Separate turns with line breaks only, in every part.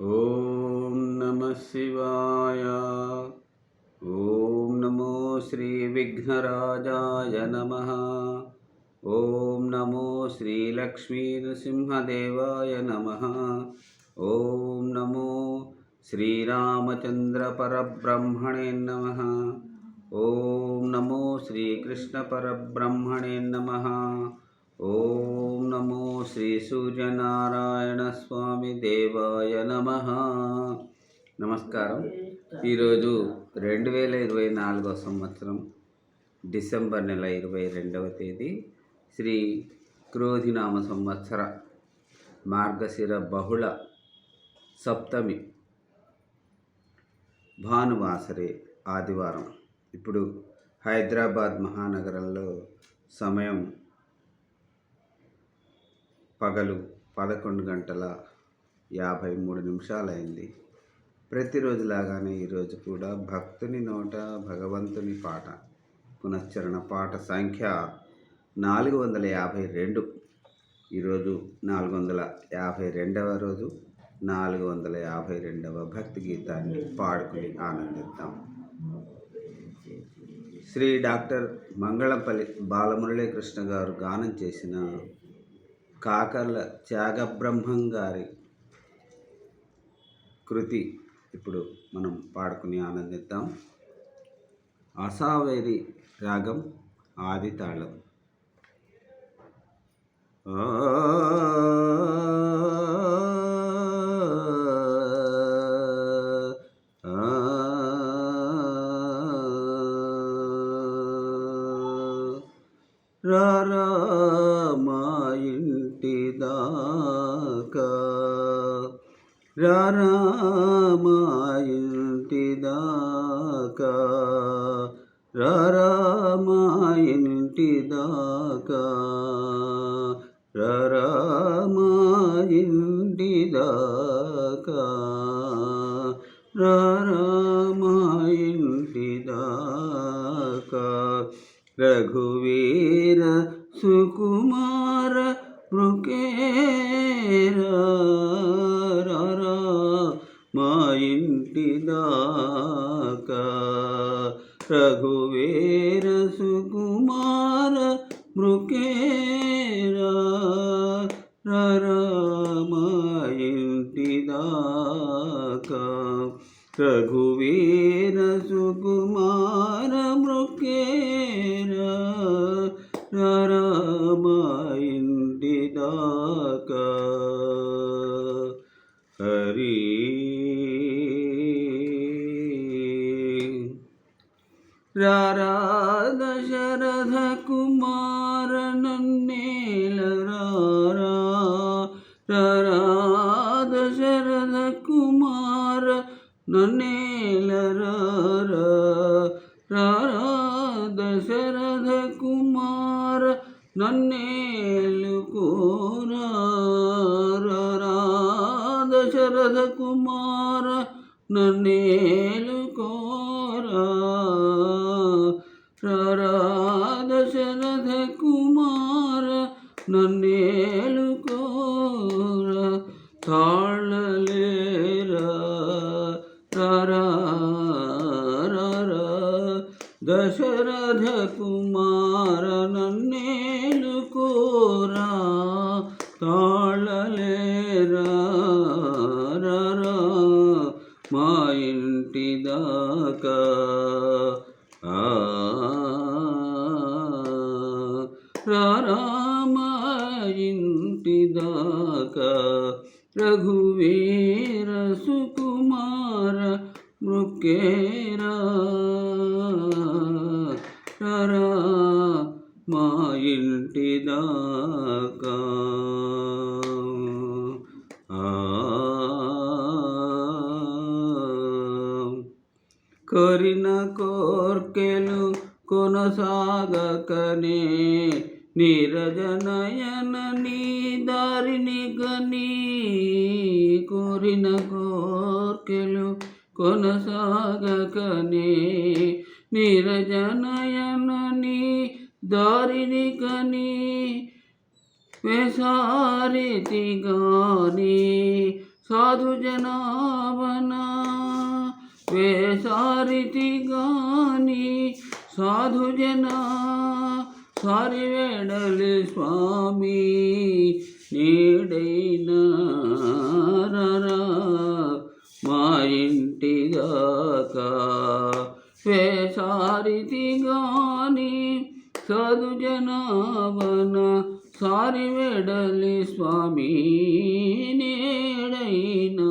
ఓం నమ శివాయ ఓం నమో శ్రీ విఘ్నరాజాయ నమ ఓం నమో శ్రీ లక్ష్మీ నృసింహదేవాయ నమ ఓం నమో శ్రీరామచంద్ర పరబ్రహ్మణే నమ ఓం నమో శ్రీకృష్ణ పరబ్రహ్మణే నమ ఓం నమో శ్రీ సూర్యనారాయణ స్వామి దేవాయ నమ. నమస్కారం. ఈరోజు రెండు వేల ఇరవై నాలుగో సంవత్సరం డిసెంబర్ నెల ఇరవై రెండవ తేదీ శ్రీ క్రోధినామ సంవత్సర మార్గశిర బహుళ సప్తమి భానువాసరే ఆదివారం. ఇప్పుడు హైదరాబాద్ మహానగరంలో సమయం పగలు పదకొండు గంటల యాభై మూడు నిమిషాలైంది. ప్రతిరోజులాగానే ఈరోజు కూడా భక్తుని నోట భగవంతుని పాట పునశ్చరణ పాట సంఖ్య నాలుగు వందల యాభై రెండు. ఈరోజు నాలుగు వందల యాభై రెండవ రోజు నాలుగు వందల యాభై రెండవ భక్తి గీతాన్ని పాడుకుని ఆనందిద్దాం. శ్రీ డాక్టర్ మంగళంపల్లి బాలమురళీకృష్ణ గారు గానం చేసిన కాకర్ల త్యాగబ్రహ్మం గారి కృతి ఇప్పుడు మనం పాడుకుని ఆనందిద్దాం. అసావేరి రాగం ఆది తాళం రారా మా ఇంటి దాకా రఘు దాకా రఘువీర సుకుమార మృకేర మా ఇంటి దాకా రఘువీర శరథ కుమార నన్నేల రారా రారాధ శరథ కుమార నన్నేల రారా రారాధ శరథ కుమార నన్నేలుకోరా రారాధ తాళలేరా దశరథ కుమార నన్నేలుకోరా తాళలేరా మా ఇంటి దాకా ఆ రారా మా ఇంటి దాకా రఘువీర సుకుమార మృకేరా రారా మా ఇంటి దాకా కోరిన కోర్కెలు కొనసాగకనే నీరజనయన నీ దారిని గని కోరిన కోర్కెలు కొనసాగకనే. నీరజనయన నీ దారిని కని వేసారితి గాని సాధు జనాభన వేసారితి గాని సాధు జనా సారి స్వామి నీడైన మా ఇంటి దాకా వేసారితి గాని సదు జనాభన సారి వెడలి స్వామి నేడైనా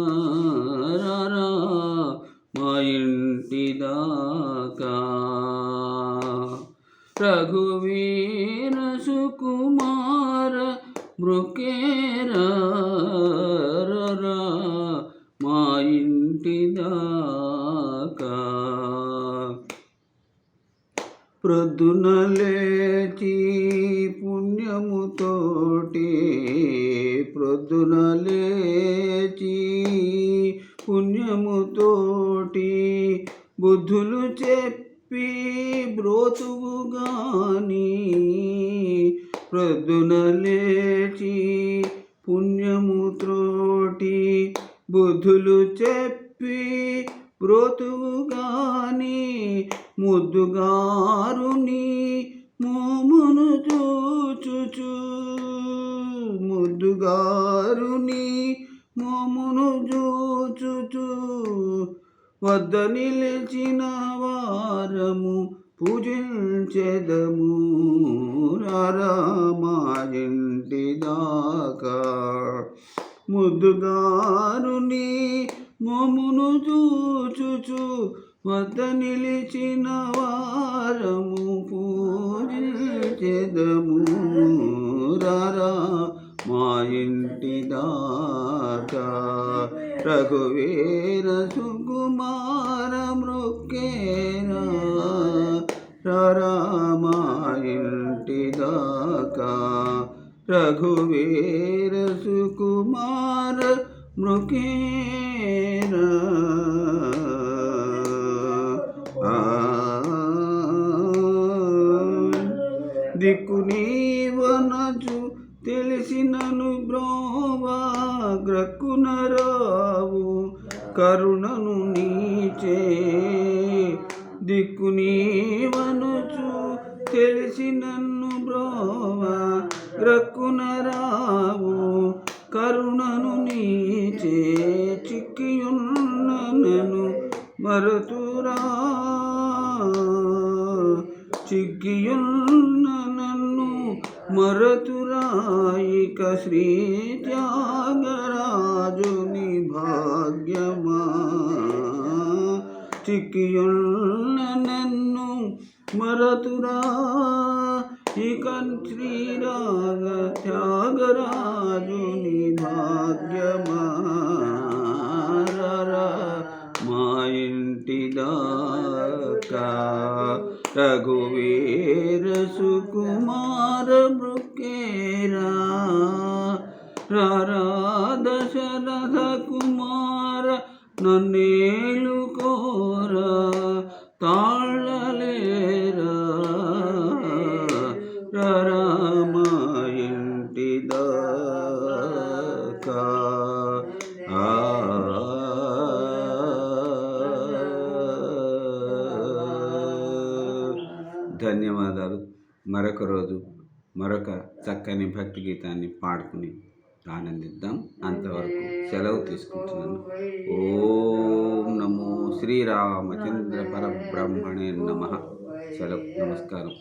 మా ఇంటి దాకా రఘువీర సుకుమార మృకేరా మా ఇంటి దాకా. ప్రొద్దున లేచి పుణ్యముతోటి ప్రొద్దున లేచి పుణ్యముతోటి బుద్ధులు చెప్పి బ్రోతువు గాని ప్రొద్దున లేచి పుణ్యముతోటి బుద్ధులు చెప్పి బ్రోతువు గాని ముద్దుగారుని మోమును చూచుచు. ముద్దుగారుని మోమును చూచుచు. వద్ద నిలిచిన వారము పూజించెదము. రామా ఇంటి దాకా ముద్దుగారుని మోమును చూచుచు వద్ద నిలిచిన వారము పూజించెదము. రారా మా ఇంటి దాకా రఘువి దాకా రఘువీర సుకుమార మృకేర ఆ. దిక్కు తెలిసినను బ్రోవా గ్రక్కున కరుణను నీచే. వనచు తెలిసి తెలిసినన్ను బ్రోవా గ్రక్కున రావు కరుణను నీచే చిక్కియున్న నన్ను మరతురా. చిక్కియున్న నన్ను మరతురాయిక శ్రీ త్యాగరాజుని భాగ్యమా. చిక్కియున్న నన్ను మరతురా ఇక శ్రీరాగ త్యాగరాజుని భాగ్యమా? మా ఇంటి దాకా రఘువీర సుకుమార బృకేరా రారా దశరథ కుమార నన్నేలు కోరా? తాళ ధన్యవాదాలు. మరొక రోజు మరొక చక్కని భక్తి గీతాన్ని పాడుకుని ఆనందిద్దాం. అంతవరకు సెలవు తీసుకుంటున్నాను. ఓం నమో శ్రీరామచంద్ర పరబ్రహ్మణే నమ. సెలవు. నమస్కారం.